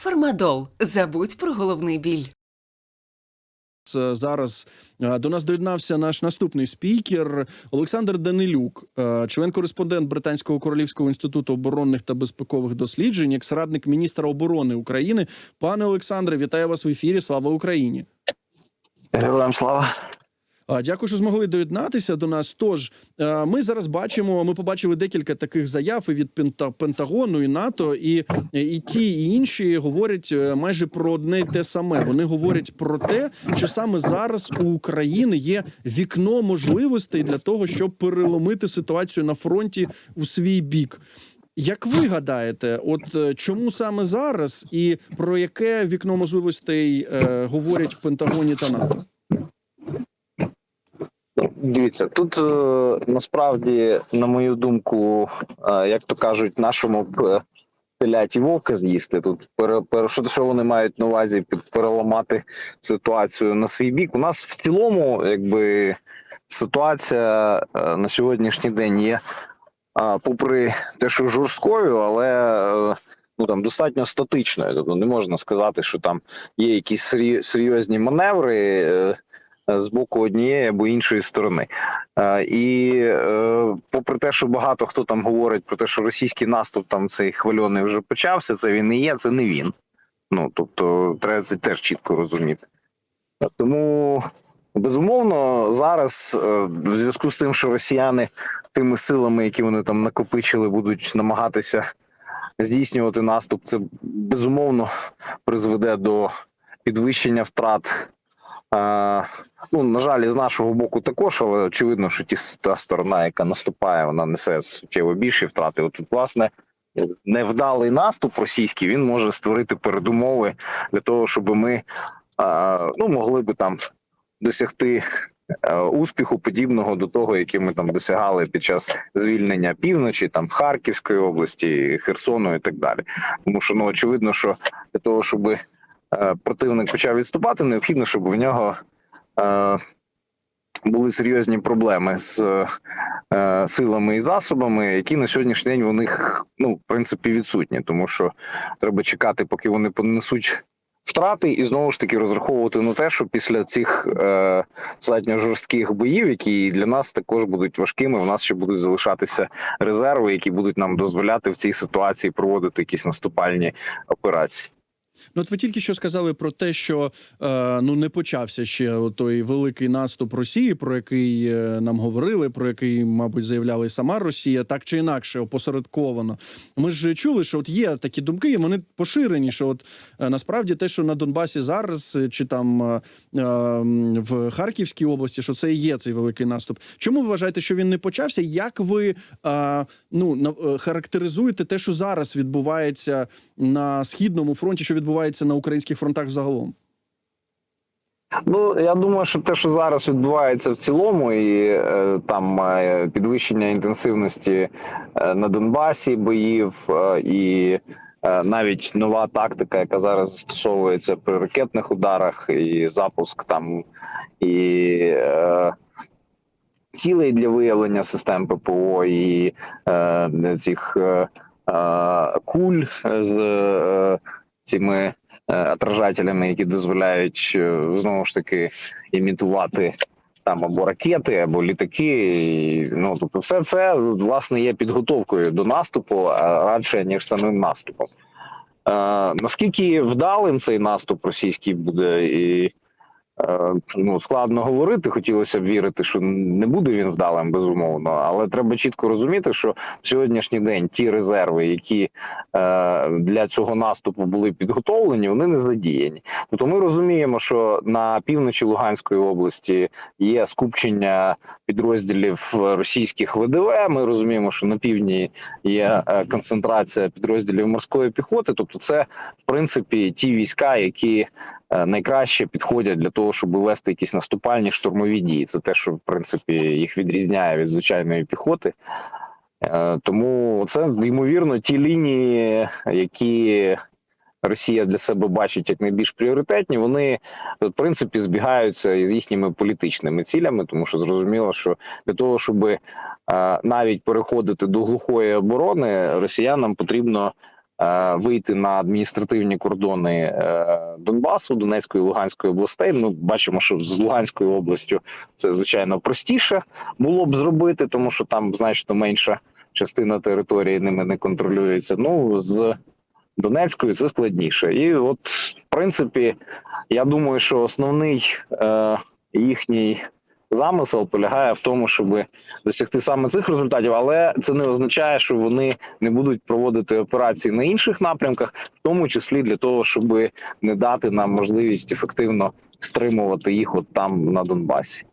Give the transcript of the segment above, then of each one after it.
Фармадол. Забудь про головний біль. Зараз е, до нас доєднався наш наступний спікер Олександр Данилюк, е, член-кореспондент Британського королівського інституту оборонних та безпекових досліджень, екс-радник міністра оборони України. Пане Олександре, вітаю вас в ефірі. Слава Україні! Героям слава. Дякую, що змогли доєднатися до нас. Тож е, ми зараз бачимо. Ми побачили декілька таких заяв і від Пента- Пентагону і НАТО, і, і ті, і інші говорять е, майже про одне й те саме. Вони говорять про те, що саме зараз у України є вікно можливостей для того, щоб переломити ситуацію на фронті у свій бік. Як ви гадаєте, от е, чому саме зараз, і про яке вікно можливостей е, говорять в Пентагоні та НАТО? Дивіться, тут е, насправді, на мою думку, е, як то кажуть, нашому б телять вовка з'їсти. Тут що, вони мають на увазі переламати ситуацію на свій бік. У нас в цілому, якби ситуація е, на сьогоднішній день є, е, попри те, що жорсткою, але е, ну там достатньо статичною. Тобто не можна сказати, що там є якісь серйозні маневри. З боку однієї або іншої сторони. Е, І е, попри те, що багато хто там говорить про те, що російський наступ там цей хвильоний вже почався, це він і є, це не він. Ну тобто, треба це теж чітко розуміти. Тому безумовно зараз, е, в зв'язку з тим, що росіяни тими силами, які вони там накопичили, будуть намагатися здійснювати наступ, це безумовно призведе до підвищення втрат. Ну, на жаль, з нашого боку також, але очевидно, що ті та сторона, яка наступає, вона несе суттєво більші втрати. От, власне, невдалий наступ російський він може створити передумови для того, щоб ми ну, могли би там досягти е, успіху подібного до того, який ми там досягали під час звільнення півночі, там Харківської області, Херсону і так далі. Тому що ну очевидно, що для того, щоб е, противник почав відступати, необхідно, щоб в нього е, були серйозні проблеми з е, силами і засобами, які на сьогоднішній день у них ну в принципі відсутні, тому що треба чекати, поки вони понесуть втрати, і знову ж таки розраховувати на те, що після цих е, достатньо жорстких боїв, які для нас також будуть важкими, у нас ще будуть залишатися резерви, які будуть нам дозволяти в цій ситуації проводити якісь наступальні операції. Ну, от ви тільки що сказали про те, що е, ну не почався ще той великий наступ Росії, про який е, нам говорили, про який, мабуть, заявляла і сама Росія, так чи інакше, опосередковано. Ми ж чули, що от є такі думки, і вони поширені. Що от е, насправді те, що на Донбасі зараз, е, чи там е, е, в Харківській області, що це і є цей великий наступ. Чому ви вважаєте, що він не почався? Як ви е, ну характеризуєте те, що зараз відбувається на східному фронті, що відбувається на українських фронтах загалом? Ну я думаю, що те, що зараз відбувається в цілому, і е, там підвищення інтенсивності е, на Донбасі боїв, е, і навіть нова тактика, яка зараз застосовується при ракетних ударах, і запуск там і цілей для виявлення систем ППО, і е, цих е, куль з е, цими е, отражателями, які дозволяють е, знову ж таки імітувати там або ракети, або літаки. Ну тобто, все це власне є підготовкою до наступу, радше ніж самим наступом. Е, наскільки вдалим цей наступ російський буде і. Е, Ну, складно говорити. Хотілося б вірити, що не буде він вдалим, безумовно. Але треба чітко розуміти, що сьогоднішній день ті резерви, які е, для цього наступу були підготовлені, вони не задіяні. Тобто ми розуміємо, що на півночі Луганської області є скупчення підрозділів російських ВДВ. Ми розуміємо, що на півдні є е, концентрація підрозділів морської піхоти. Тобто, це в принципі ті війська, які найкраще підходять для того, щоб вести якісь наступальні штурмові дії. Це те, що в принципі їх відрізняє від звичайної піхоти. Е, Тому це ймовірно ті лінії, які Росія для себе бачить як найбільш пріоритетні, вони в принципі збігаються із їхніми політичними цілями, тому що зрозуміло, що для того, щоб навіть переходити до глухої оборони, росіянам потрібно е, вийти на адміністративні кордони е, Донбасу, Донецької Луганської областей. Ми бачимо, що з Луганською областю це звичайно простіше було б зробити, тому що там значно менша частина території ними не контролюється. Ну з Донецькою це складніше. І от, в принципі, я думаю, що основний е, їхній замисел полягає в тому, щоб досягти саме цих результатів, але це не означає, що вони не будуть проводити операції на інших напрямках, в тому числі для того, щоб не дати нам можливість ефективно стримувати їх от там на Донбасі.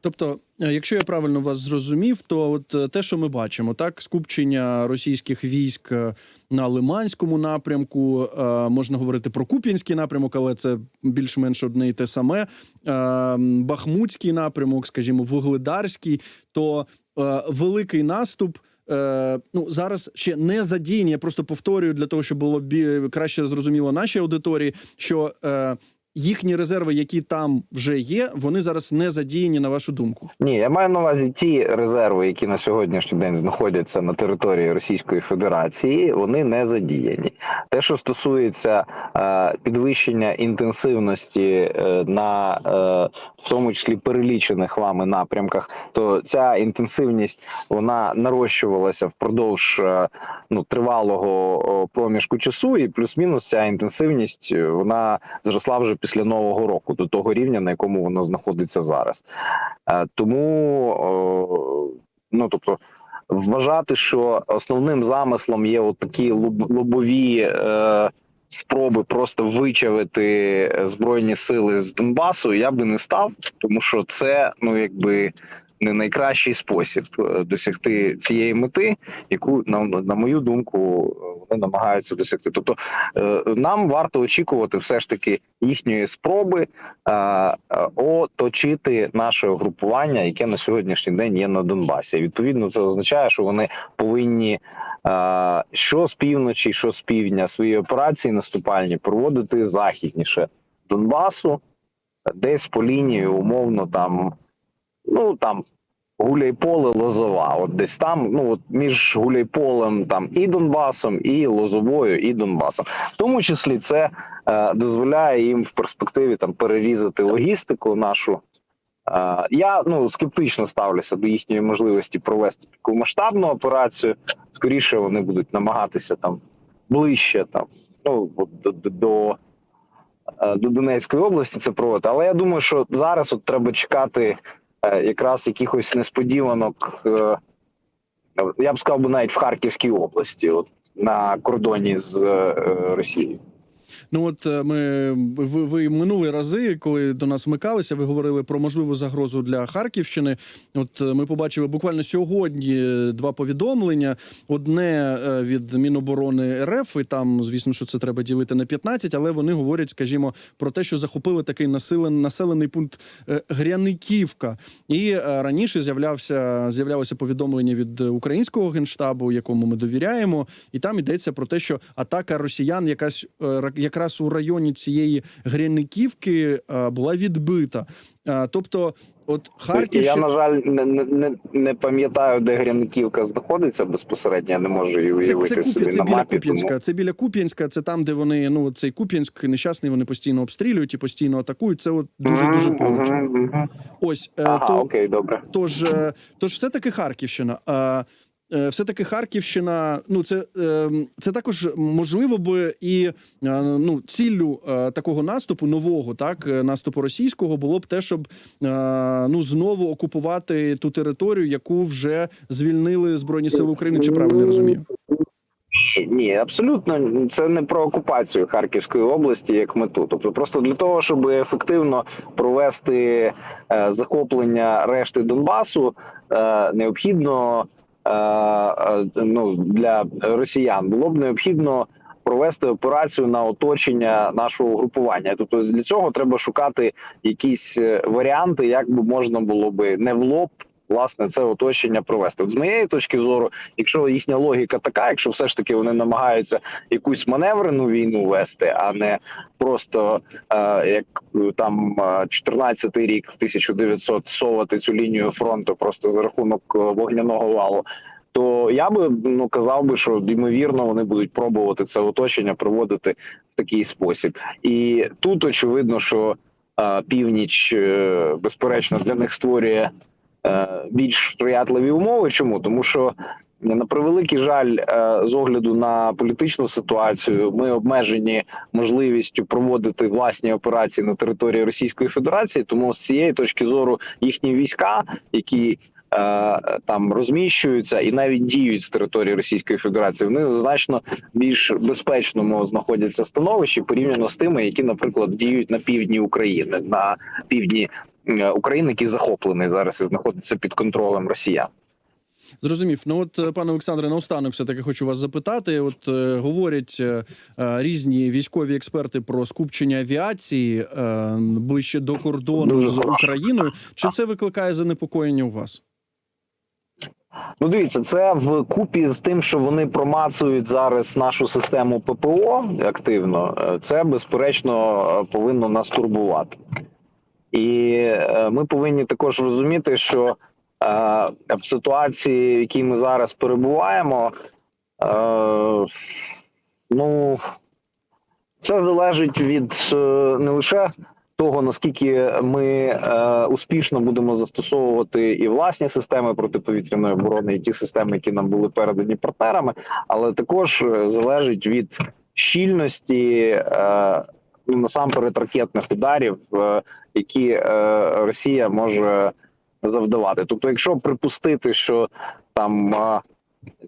Тобто, е, якщо я правильно вас зрозумів, то от е, те, що ми бачимо, так скупчення російських військ е, на Лиманському напрямку, можна говорити про Куп'янський напрямок, але це більш-менш одне і те саме. Бахмутський напрямок, скажімо, Вугледарський, то великий наступ. Ну зараз ще не задіяні. Я просто повторюю для того, щоб було бі- краще зрозуміло нашій аудиторії, що їхні резерви, які там вже є, вони зараз не задіяні на вашу думку. Ні, я маю на увазі ті резерви, які на сьогоднішній день знаходяться на території Російської Федерації, вони не задіяні. Те, що стосується е, підвищення інтенсивності е, на е, в тому числі перелічених вами напрямках, то ця інтенсивність вона нарощувалася впродовж е, ну тривалого проміжку часу, і плюс-мінус ця інтенсивність вона зросла вже після нового року до того рівня, на якому воно знаходиться зараз. Е, Тому ну тобто. Вважати, що основним замислом є такі лобові е, спроби просто вичавити збройні сили з Донбасу, я би не став, тому що це ну якби не найкращий спосіб е, досягти цієї мети, яку на, на мою думку вони намагаються досягти. Тобто е, нам варто очікувати все ж таки їхньої спроби е, е, оточити наше угрупування, яке на сьогоднішній день є на Донбасі. Відповідно, це означає, що вони повинні е, що з півночі, що з півдня свої операції наступальні проводити західніше Донбасу, десь по лінії, умовно там, ну там. Гуляйполе, Лозова, от десь там, ну от між Гуляйполем там і Донбасом, і Лозовою, і Донбасом. В тому числі це е, дозволяє їм в перспективі там перерізати логістику нашу. Е, я ну скептично ставлюся до їхньої можливості провести таку масштабну операцію. Скоріше вони будуть намагатися там ближче там ну до, до, до, е, Донецької області це проводити. Але я думаю, що зараз от треба чекати якраз якихось несподіванок. е, Я б сказав навіть в Харківській області, от на кордоні з е, Росією. Ну от е, ми ви, ви минулі рази, коли до нас вмикалися, ви говорили про можливу загрозу для Харківщини. От е, ми побачили буквально сьогодні е, два повідомлення: одне від Міноборони РФ, і там, звісно, що це треба ділити на 15, але вони говорять, скажімо, про те, що захопили такий населений, населений пункт Гряниківка. І раніше з'являвся з'являлося повідомлення від українського генштабу, якому ми довіряємо, і там йдеться про те, що атака росіян, якась якраз у районі цієї Гряниківки е, була відбита. Е, Тобто, от Харків Я, на жаль, не, не, не, пам'ятаю, де Гряниківка знаходиться безпосередньо. Я не можу її Це, уявити це, собі Куп'я, це на біля мапі. Куп'янська. Тому... Це біля Куп'янська. Це там, де вони ну цей Куп'янськ нещасний. Вони постійно обстрілюють і постійно атакують. Це от дуже дуже поруч. Ось е, Ага, то окей, добре. Тож, тож все таки Харківщина. Е, все таки Харківщина. Ну це, е, це також можливо би і е, ну ціллю е, такого наступу нового, так наступу російського було б те, щоб ну знову окупувати ту територію, яку вже звільнили збройні сили України. Чи правильно я розумію? Ні, абсолютно це не про окупацію Харківської області як мету. Тобто, просто для того, щоб ефективно провести захоплення решти Донбасу, необхідно ну, для росіян було б необхідно. Провести операцію на оточення нашого групування, тобто для цього треба шукати якісь е, варіанти, як би можна було би не в лоб власне це оточення провести. От з моєї точки зору, якщо їхня логіка така, якщо все ж таки вони намагаються якусь маневрену війну вести, а не просто е, як е, там е, 14-й рік, 1900 совати цю лінію фронту просто за рахунок е, вогняного валу. то я би ну казав би, що ймовірно вони будуть пробувати це оточення проводити в такий спосіб. І тут очевидно, що е, північ, е, безперечно, для них створює е, більш сприятливі умови. Чому? Тому що на превеликий жаль, е, з огляду на політичну ситуацію, ми обмежені можливістю проводити власні операції на території Російської Федерації. Тому з цієї точки зору їхні війська, які е, там розміщуються і навіть діють з території Російської Федерації, вони значно більш безпечному знаходяться становищі порівняно з тими, які, наприклад, діють на півдні України, на півдні е, України, який захоплений зараз і знаходиться під контролем Росіян. Зрозумів. Ну от, е, пане Олександре, наостанок все таки хочу вас запитати. От е, говорять е, е, різні військові експерти про скупчення авіації е, ближче до кордону Дуже з хорошо. Україною. Чи це викликає занепокоєння у вас? Ну, дивіться, це в купі з тим, що вони промацують зараз нашу систему ППО активно. е, Це безперечно е, повинно нас турбувати. І е, ми повинні також розуміти, що е, в ситуації, в якій ми зараз перебуваємо, е, ну це залежить від не лише того, наскільки ми успішно будемо застосовувати і власні системи протиповітряної оборони, і ті системи, які нам були передані партнерами, але також залежить від щільності насамперед ракетних ударів, е, які е, Росія може завдавати. Тобто, якщо припустити, що там е,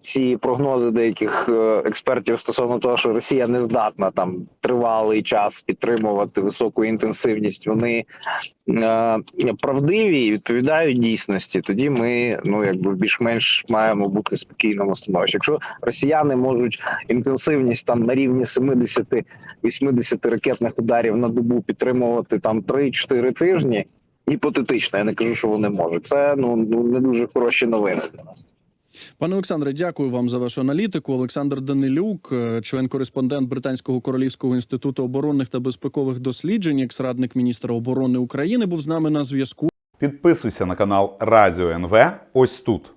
ці прогнози деяких е, експертів стосовно того, що Росія не здатна там тривалий час підтримувати високу інтенсивність, вони е, правдиві і відповідають дійсності. Тоді ми ну якби більш-менш маємо бути в спокійному становищі. Якщо росіяни можуть інтенсивність там на рівні 70-80 ракетних ударів на добу підтримувати там 3-4 тижні. Гіпотетично, я не кажу, що вони можуть. Це ну ну не дуже хороші новини для нас. Пане Олександре, дякую вам за вашу аналітику. Олександр Данилюк, е, член-кореспондент Британського королівського інституту оборонних та безпекових досліджень, екс-радник міністра оборони України, був з нами на зв'язку. Підписуйся на канал Радіо НВ. Ось тут.